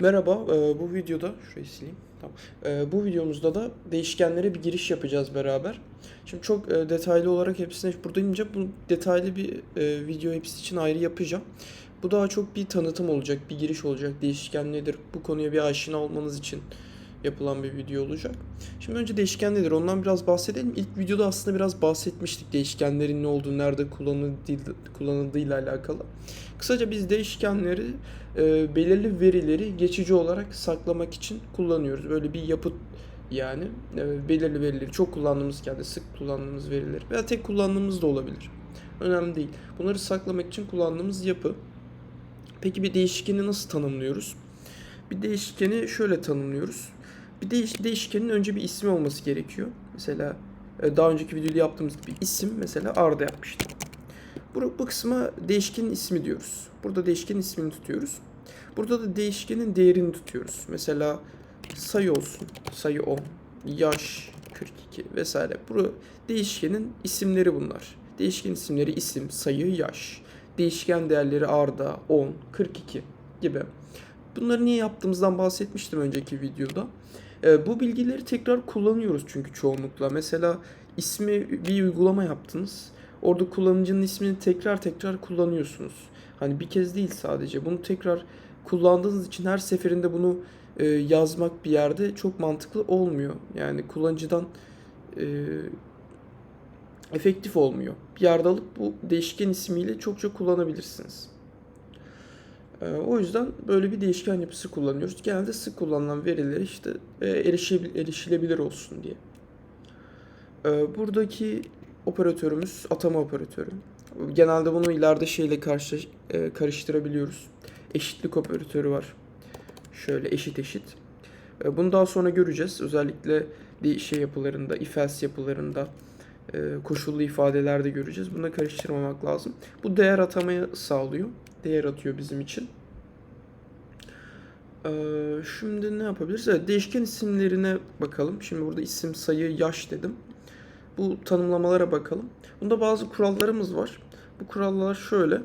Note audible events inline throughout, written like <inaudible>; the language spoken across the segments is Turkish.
Merhaba, e, bu videoda şurayı sileyim. Tamam. E, bu videomuzda da değişkenlere bir giriş yapacağız beraber. Şimdi çok e, detaylı olarak hepsine burada ince bu detaylı bir video hepsi için ayrı yapacağım. Bu daha çok bir tanıtım olacak, bir giriş olacak. Değişken nedir? Bu konuya bir aşina olmanız için yapılan bir video olacak. Şimdi önce değişken nedir? Ondan biraz bahsedelim. İlk videoda aslında biraz bahsetmiştik değişkenlerin ne olduğunu, nerede kullanıldığı, kullanıldığıyla alakalı. Kısaca biz değişkenleri e, belirli verileri geçici olarak saklamak için kullanıyoruz. Böyle bir yapı yani e, belirli verileri çok kullandığımız yerde sık kullandığımız verileri veya tek kullandığımız da olabilir. Önemli değil. Bunları saklamak için kullandığımız yapı. Peki bir değişkeni nasıl tanımlıyoruz? Bir değişkeni şöyle tanımlıyoruz. Bir değiş değişkenin önce bir ismi olması gerekiyor. Mesela e, daha önceki videoda yaptığımız gibi isim mesela Arda yapmıştım. Bu, bu kısma değişkenin ismi diyoruz. Burada değişkenin ismini tutuyoruz. Burada da değişkenin değerini tutuyoruz. Mesela sayı olsun. Sayı 10, yaş 42 vesaire. Bu değişkenin isimleri bunlar. Değişken isimleri isim, sayı, yaş. Değişken değerleri Arda, 10, 42 gibi. Bunları niye yaptığımızdan bahsetmiştim önceki videoda. Ee, bu bilgileri tekrar kullanıyoruz çünkü çoğunlukla. Mesela ismi bir uygulama yaptınız. Orada kullanıcının ismini tekrar tekrar kullanıyorsunuz. Hani bir kez değil sadece. Bunu tekrar kullandığınız için her seferinde bunu e, yazmak bir yerde çok mantıklı olmuyor. Yani kullanıcıdan e, efektif olmuyor. Bir yerde alıp bu değişken ismiyle çokça kullanabilirsiniz. E, o yüzden böyle bir değişken yapısı kullanıyoruz. Genelde sık kullanılan verileri işte e, erişilebilir olsun diye. E, buradaki operatörümüz atama operatörü. Genelde bunu ileride şeyle karşı e, karıştırabiliyoruz. Eşitlik operatörü var. Şöyle eşit eşit. E, bunu daha sonra göreceğiz. Özellikle şey yapılarında, if else yapılarında e, koşullu ifadelerde göreceğiz. Bunu karıştırmamak lazım. Bu değer atamayı sağlıyor. Değer atıyor bizim için. E, şimdi ne yapabiliriz? Evet, değişken isimlerine bakalım. Şimdi burada isim, sayı, yaş dedim. Bu tanımlamalara bakalım. Bunda bazı kurallarımız var. Bu kurallar şöyle.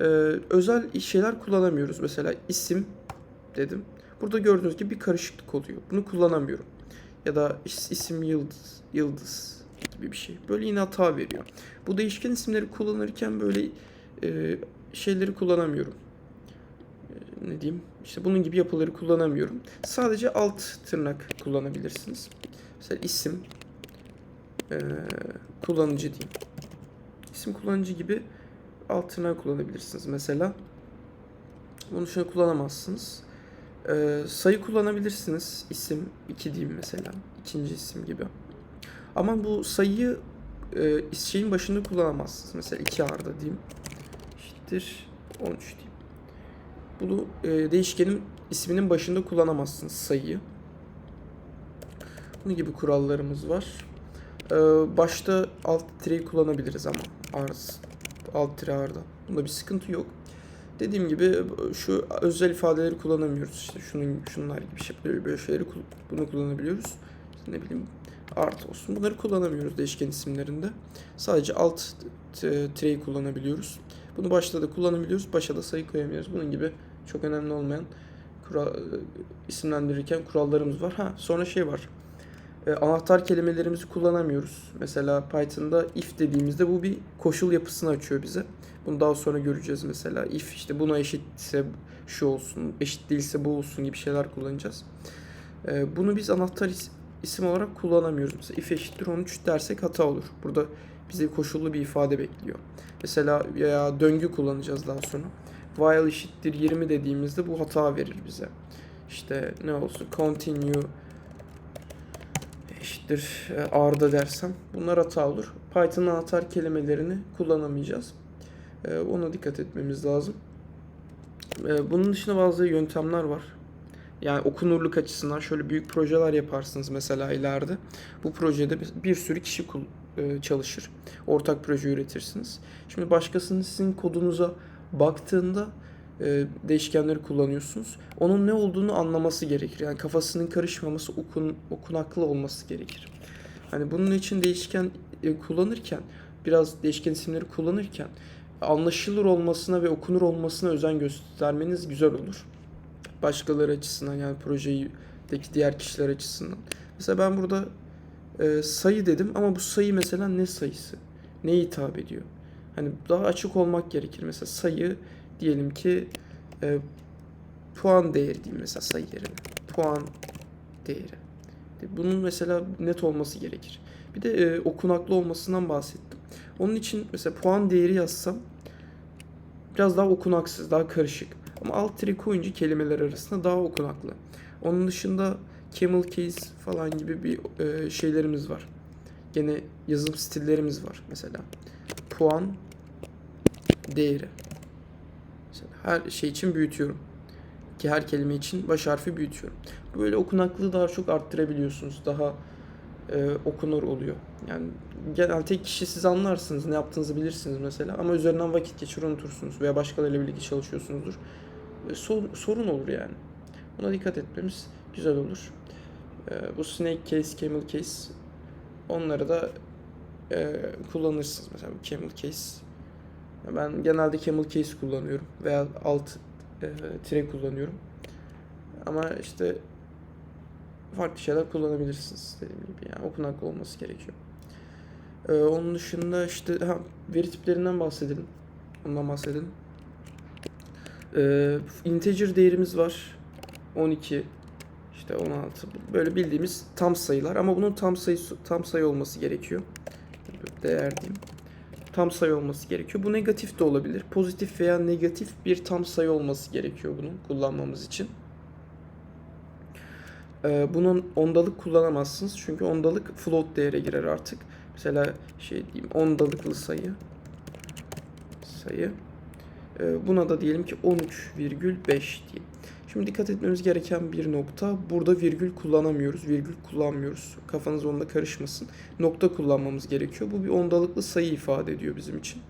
Ee, özel şeyler kullanamıyoruz. Mesela isim dedim. Burada gördüğünüz gibi bir karışıklık oluyor. Bunu kullanamıyorum. Ya da is- isim yıldız, yıldız gibi bir şey. Böyle yine hata veriyor. Bu değişken isimleri kullanırken böyle e, şeyleri kullanamıyorum. E, ne diyeyim? İşte bunun gibi yapıları kullanamıyorum. Sadece alt tırnak kullanabilirsiniz. Mesela isim, e, kullanıcı diyeyim. İsim kullanıcı gibi alt tırnağı kullanabilirsiniz mesela. Bunu şöyle kullanamazsınız. Ee, sayı kullanabilirsiniz. İsim 2 diyeyim mesela. ikinci isim gibi. Ama bu sayıyı e, şeyin başında kullanamazsınız. Mesela 2 arda diyeyim. Eşittir 13 diyeyim. Bunu e, değişkenin isminin başında kullanamazsınız sayıyı. Bunun gibi kurallarımız var. Ee, başta alt tireyi kullanabiliriz ama arz alt tire arda. Bunda bir sıkıntı yok. Dediğim gibi şu özel ifadeleri kullanamıyoruz. İşte şunun şunlar gibi şey böyle, şeyleri bunu kullanabiliyoruz. İşte ne bileyim art olsun. Bunları kullanamıyoruz değişken isimlerinde. Sadece alt tireyi kullanabiliyoruz. Bunu başta da kullanabiliyoruz. Başa da sayı koyamıyoruz. Bunun gibi çok önemli olmayan kural, isimlendirirken kurallarımız var. Ha sonra şey var. E, anahtar kelimelerimizi kullanamıyoruz. Mesela Python'da if dediğimizde bu bir koşul yapısını açıyor bize. Bunu daha sonra göreceğiz mesela. If işte buna eşitse şu olsun, eşit değilse bu olsun gibi şeyler kullanacağız. E, bunu biz anahtar is- isim olarak kullanamıyoruz. Mesela if eşittir 13 dersek hata olur. Burada bize koşullu bir ifade bekliyor. Mesela veya döngü kullanacağız daha sonra. While eşittir 20 dediğimizde bu hata verir bize. İşte ne olsun continue eşittir e, Arda dersem bunlar hata olur. Python'ın anahtar kelimelerini kullanamayacağız. E, Ona dikkat etmemiz lazım. E, Bunun dışında bazı yöntemler var. Yani okunurluk açısından şöyle büyük projeler yaparsınız mesela ileride. Bu projede bir- sürü kişi çalışır. Ortak proje üretirsiniz. Şimdi başkasının sizin kodunuza baktığında e, değişkenleri kullanıyorsunuz. Onun ne olduğunu anlaması gerekir. Yani kafasının karışmaması, okun, okunaklı olması gerekir. Hani bunun için değişken e, kullanırken, biraz değişken isimleri kullanırken anlaşılır olmasına ve okunur olmasına özen göstermeniz güzel olur. Başkaları açısından yani projedeki diğer kişiler açısından. Mesela ben burada e, sayı dedim ama bu sayı mesela ne sayısı? Neye hitap ediyor? Hani daha açık olmak gerekir. Mesela sayı diyelim ki e, puan değeri diyeyim mesela sayı yerine. Puan değeri. Bunun mesela net olması gerekir. Bir de e, okunaklı olmasından bahsettim. Onun için mesela puan değeri yazsam biraz daha okunaksız, daha karışık. Ama alt tire koyunca kelimeler arasında daha okunaklı. Onun dışında camel case falan gibi bir e, şeylerimiz var. Gene yazım stillerimiz var mesela. Puan değeri. Mesela her şey için büyütüyorum. Ki her kelime için baş harfi büyütüyorum. Böyle okunaklığı daha çok arttırabiliyorsunuz. Daha e, okunur oluyor. Yani genel tek kişi siz anlarsınız. Ne yaptığınızı bilirsiniz mesela. Ama üzerinden vakit geçir unutursunuz. Veya başkalarıyla birlikte çalışıyorsunuzdur. Sor- sorun olur yani. Buna dikkat etmemiz güzel olur. E, bu snake case, camel case onları da e, kullanırsınız. Mesela bu camel case. Ben genelde camel case kullanıyorum. Veya alt e, tire kullanıyorum. Ama işte farklı şeyler kullanabilirsiniz dediğim gibi yani okunaklı olması gerekiyor. Ee, onun dışında işte ha, veri tiplerinden bahsedelim. Ondan bahsedelim. Ee, integer değerimiz var. 12 işte 16 böyle bildiğimiz tam sayılar ama bunun tam sayı tam sayı olması gerekiyor. Değer diyeyim. Tam sayı olması gerekiyor. Bu negatif de olabilir. Pozitif veya negatif bir tam sayı olması gerekiyor bunun kullanmamız için. Ee, bunun ondalık kullanamazsınız. Çünkü ondalık float değere girer artık. Mesela şey diyeyim ondalıklı sayı sayı. Ee, buna da diyelim ki 13,5 diyeyim. Şimdi dikkat etmemiz gereken bir nokta. Burada virgül kullanamıyoruz. Virgül kullanmıyoruz. Kafanız onda karışmasın. Nokta kullanmamız gerekiyor. Bu bir ondalıklı sayı ifade ediyor bizim için.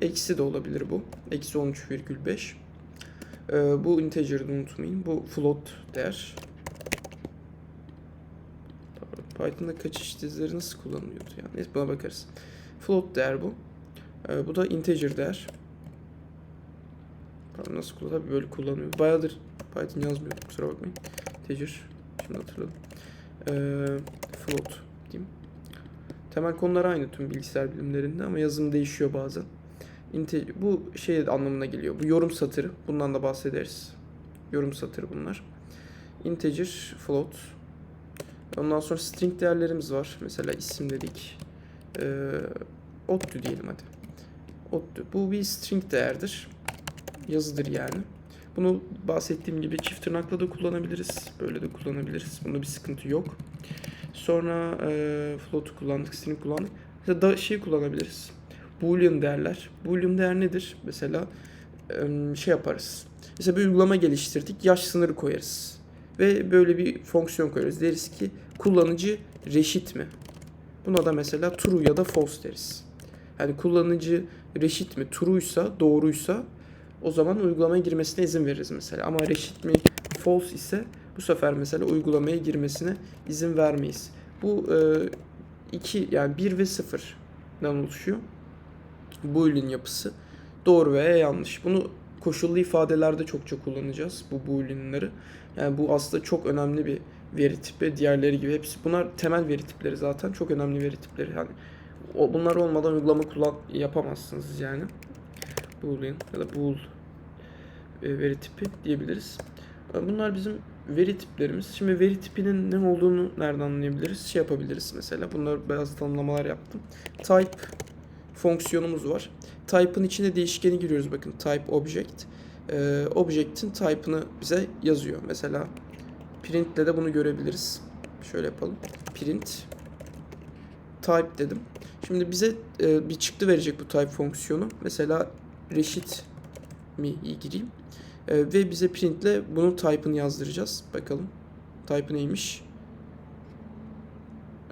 Eksi de olabilir bu. Eksi 13,5. Ee, bu integer'ı unutmayın. Bu float değer. Python'da kaçış dizileri nasıl kullanılıyordu yani? Neyse buna bakarız. Float değer bu. Ee, bu da integer değer. Pardon nasıl kullanıyor? Böyle kullanıyor. Bayağıdır Python yazmıyor. Kusura bakmayın. Integer. Şimdi hatırladım. Ee, float diyeyim. Temel konular aynı tüm bilgisayar bilimlerinde ama yazım değişiyor bazen. Integer, bu şey anlamına geliyor. Bu yorum satırı. Bundan da bahsederiz. Yorum satırı bunlar. Integer, float, Ondan sonra string değerlerimiz var. Mesela isim dedik. Ee, ottu diyelim hadi. Ottu. Bu bir string değerdir. Yazıdır yani. Bunu bahsettiğim gibi çift tırnakla da kullanabiliriz. Böyle de kullanabiliriz. Bunda bir sıkıntı yok. Sonra e, float'u kullandık, string kullandık. Mesela da şey kullanabiliriz. Boolean değerler. Boolean değer nedir? Mesela e, şey yaparız. Mesela bir uygulama geliştirdik. Yaş sınırı koyarız ve böyle bir fonksiyon koyarız. Deriz ki kullanıcı reşit mi? Buna da mesela true ya da false deriz. Yani kullanıcı reşit mi, true'ysa, doğruysa o zaman uygulamaya girmesine izin veririz mesela. Ama reşit mi, false ise bu sefer mesela uygulamaya girmesine izin vermeyiz. Bu e, iki yani 1 ve 0'dan oluşuyor. Boolean yapısı. Doğru veya yanlış. Bunu koşullu ifadelerde çokça kullanacağız bu boolean'ları. Yani bu aslında çok önemli bir veri tipi. Diğerleri gibi hepsi bunlar temel veri tipleri zaten. Çok önemli veri tipleri. Yani bunlar olmadan uygulama kullan yapamazsınız yani. Boolean ya da bool veri tipi diyebiliriz. E, bunlar bizim veri tiplerimiz. Şimdi veri tipinin ne olduğunu nereden anlayabiliriz? Şey yapabiliriz mesela. Bunlar bazı tanımlamalar yaptım. Type fonksiyonumuz var. Type'ın içine değişkeni giriyoruz. Bakın type object e, object'in type'ını bize yazıyor. Mesela print'le de bunu görebiliriz. Şöyle yapalım. Print type dedim. Şimdi bize e, bir çıktı verecek bu type fonksiyonu. Mesela reşit mi gireyim. E, ve bize printle bunun type'ını yazdıracağız. Bakalım. Type neymiş?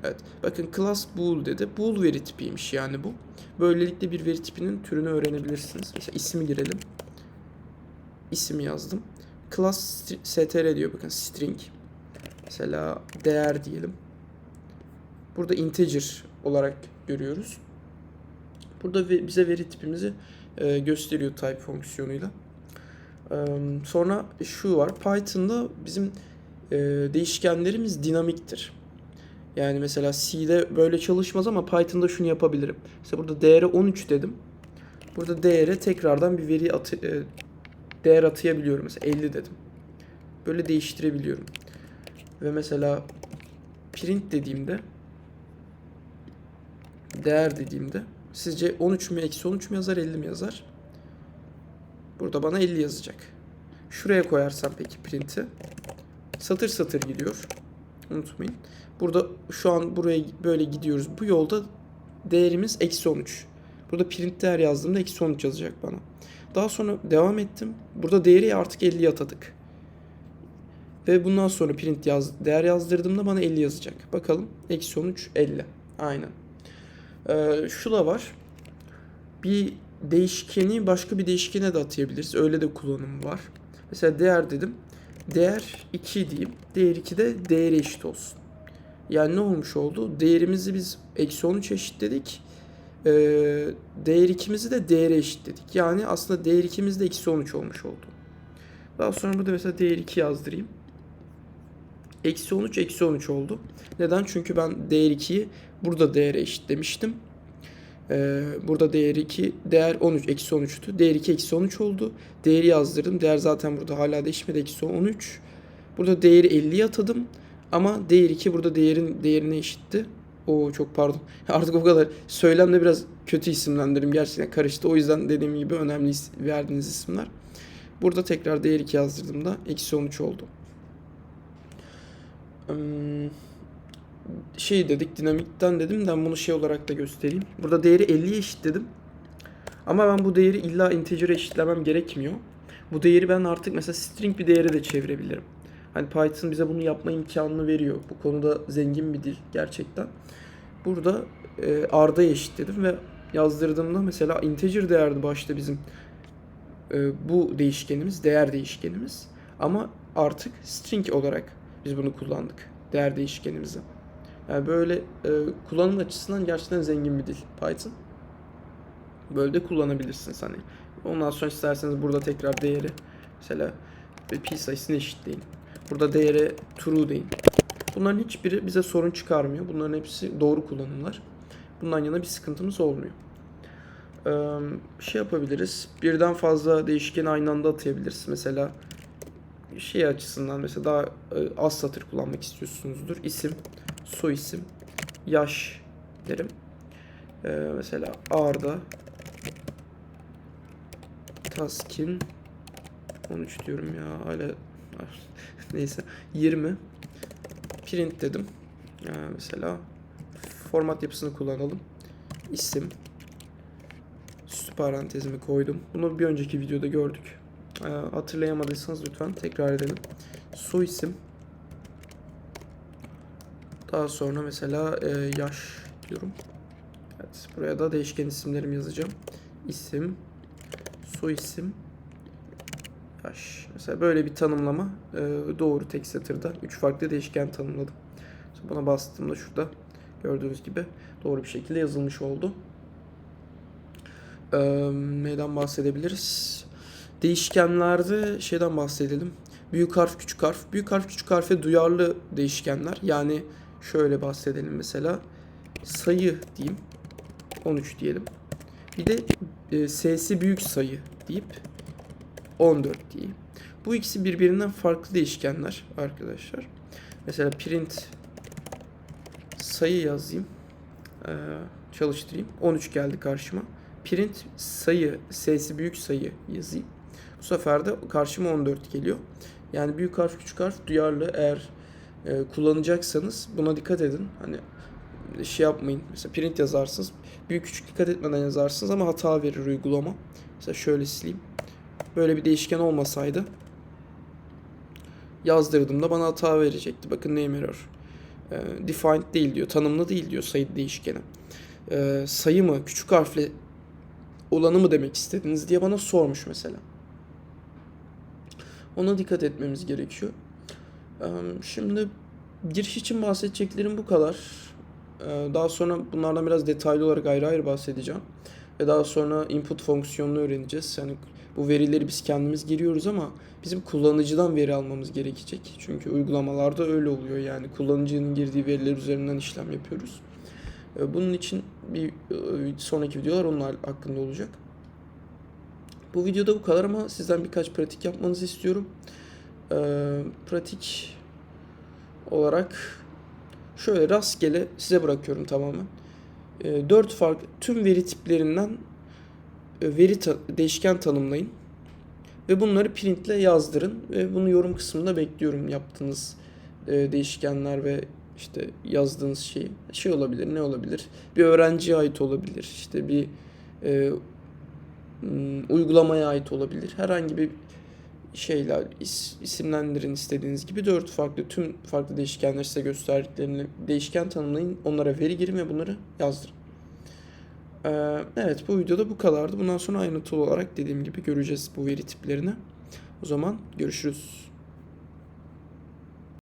Evet. Bakın class bool dedi. Bool veri tipiymiş yani bu. Böylelikle bir veri tipinin türünü öğrenebilirsiniz. Mesela ismi girelim isim yazdım. Class str diyor bakın string. Mesela değer diyelim. Burada integer olarak görüyoruz. Burada bize veri tipimizi e, gösteriyor type fonksiyonuyla. Sonra şu var. Python'da bizim değişkenlerimiz dinamiktir. Yani mesela C'de böyle çalışmaz ama Python'da şunu yapabilirim. Mesela burada değere 13 dedim. Burada değere tekrardan bir veri atı, değer atayabiliyorum. Mesela 50 dedim. Böyle değiştirebiliyorum. Ve mesela print dediğimde değer dediğimde sizce 13 mü eksi 13 mü yazar 50 mi yazar? Burada bana 50 yazacak. Şuraya koyarsam peki print'i satır satır gidiyor. Unutmayın. Burada şu an buraya böyle gidiyoruz. Bu yolda değerimiz eksi 13. Burada print değer yazdığımda eksi 13 yazacak bana. Daha sonra devam ettim. Burada değeri artık 50'ye atadık. Ve bundan sonra print yaz, değer yazdırdığımda bana 50 yazacak. Bakalım. Eksi 13 50. Aynen. Ee, şu da var. Bir değişkeni başka bir değişkene de atayabiliriz. Öyle de kullanımı var. Mesela değer dedim. Değer 2 diyeyim. Değer 2 de değeri eşit olsun. Yani ne olmuş oldu? Değerimizi biz eksi 13 eşitledik. Ee, değer 2'mizi de değere eşitledik. Yani aslında değer 2'miz de eksi 13 olmuş oldu. Daha sonra burada mesela değer 2 yazdırayım. Eksi 13 eksi 13 oldu. Neden? Çünkü ben değer 2'yi burada değere eşitlemiştim. Ee, burada değer 2, değer 13, eksi 13'tü. Değer 2 eksi 13 oldu. Değeri yazdırdım. Değer zaten burada hala değişmedi. Eksi 13. Burada değeri 50'ye atadım. Ama değer 2 burada değerin değerine eşitti. Oo çok pardon. <laughs> Artık o kadar söylemde biraz kötü isimlendirim. Gerçekten karıştı. O yüzden dediğim gibi önemli is- verdiğiniz isimler. Burada tekrar değer 2 yazdırdığımda eksi 13 oldu. Hmm, şey dedik dinamikten dedim de bunu şey olarak da göstereyim. Burada değeri 50'ye eşitledim. Ama ben bu değeri illa integer'e eşitlemem gerekmiyor. Bu değeri ben artık mesela string bir değere de çevirebilirim. Hani Python bize bunu yapma imkanını veriyor. Bu konuda zengin bir dil gerçekten. Burada e, arda eşitledim ve yazdırdığımda mesela integer değerdi başta bizim e, bu değişkenimiz, değer değişkenimiz. Ama artık string olarak biz bunu kullandık. Değer değişkenimizi. Yani böyle e, kullanım açısından gerçekten zengin bir dil Python. Böyle de kullanabilirsiniz hani. Ondan sonra isterseniz burada tekrar değeri mesela pi sayısını eşitleyin. Burada değere true deyin. Bunların hiçbiri bize sorun çıkarmıyor. Bunların hepsi doğru kullanımlar. Bundan yana bir sıkıntımız olmuyor. Ee, şey yapabiliriz. Birden fazla değişkeni aynı anda atayabiliriz. Mesela şey açısından mesela daha e, az satır kullanmak istiyorsunuzdur. İsim, soy isim, yaş derim. Ee, mesela Arda Taskin 13 diyorum ya hala <laughs> neyse 20 print dedim. Ee, mesela format yapısını kullanalım. İsim süs parantezimi koydum. Bunu bir önceki videoda gördük. Ee, hatırlayamadıysanız lütfen tekrar edelim. Soy isim daha sonra mesela e, yaş diyorum. Evet, buraya da değişken isimlerimi yazacağım. İsim, soy isim, yaş. Mesela böyle bir tanımlama e, doğru tek satırda. Üç farklı değişken tanımladım. Sonra buna bastığımda şurada gördüğünüz gibi doğru bir şekilde yazılmış oldu. E, neyden bahsedebiliriz? Değişkenlerde şeyden bahsedelim. Büyük harf, küçük harf. Büyük harf, küçük harfe duyarlı değişkenler. Yani şöyle bahsedelim mesela. Sayı diyeyim. 13 diyelim. Bir de e, S'si büyük sayı deyip 14 diyeyim. Bu ikisi birbirinden farklı değişkenler arkadaşlar. Mesela print sayı yazayım. Ee, çalıştırayım. 13 geldi karşıma. Print sayı, S'si büyük sayı yazayım. Bu sefer de karşıma 14 geliyor. Yani büyük harf küçük harf duyarlı eğer e, kullanacaksanız buna dikkat edin. Hani şey yapmayın. Mesela print yazarsınız. Büyük küçük dikkat etmeden yazarsınız ama hata verir uygulama. Mesela şöyle sileyim. Böyle bir değişken olmasaydı yazdırdığımda bana hata verecekti. Bakın name error. E, defined değil diyor. Tanımlı değil diyor sayı değişkeni. E, sayı mı küçük harfle olanı mı demek istediniz diye bana sormuş mesela. Ona dikkat etmemiz gerekiyor. Şimdi giriş için bahsedeceklerim bu kadar. Daha sonra bunlardan biraz detaylı olarak ayrı ayrı bahsedeceğim. Ve daha sonra input fonksiyonunu öğreneceğiz. Yani bu verileri biz kendimiz giriyoruz ama bizim kullanıcıdan veri almamız gerekecek. Çünkü uygulamalarda öyle oluyor yani kullanıcının girdiği veriler üzerinden işlem yapıyoruz. Bunun için bir sonraki videolar onun hakkında olacak. Bu videoda bu kadar ama sizden birkaç pratik yapmanızı istiyorum. E, pratik olarak şöyle rastgele size bırakıyorum tamamen. E, 4 farklı tüm veri tiplerinden e, veri ta- değişken tanımlayın ve bunları printle yazdırın ve bunu yorum kısmında bekliyorum yaptığınız e, değişkenler ve işte yazdığınız şey. Şey olabilir ne olabilir? Bir öğrenciye ait olabilir işte bir e, uygulamaya ait olabilir. Herhangi bir şeyler is- isimlendirin istediğiniz gibi dört farklı tüm farklı değişkenler size gösterdiklerini değişken tanımlayın onlara veri girin ve bunları yazdırın. Ee, evet bu videoda bu kadardı. Bundan sonra ayrıntılı olarak dediğim gibi göreceğiz bu veri tiplerini. O zaman görüşürüz.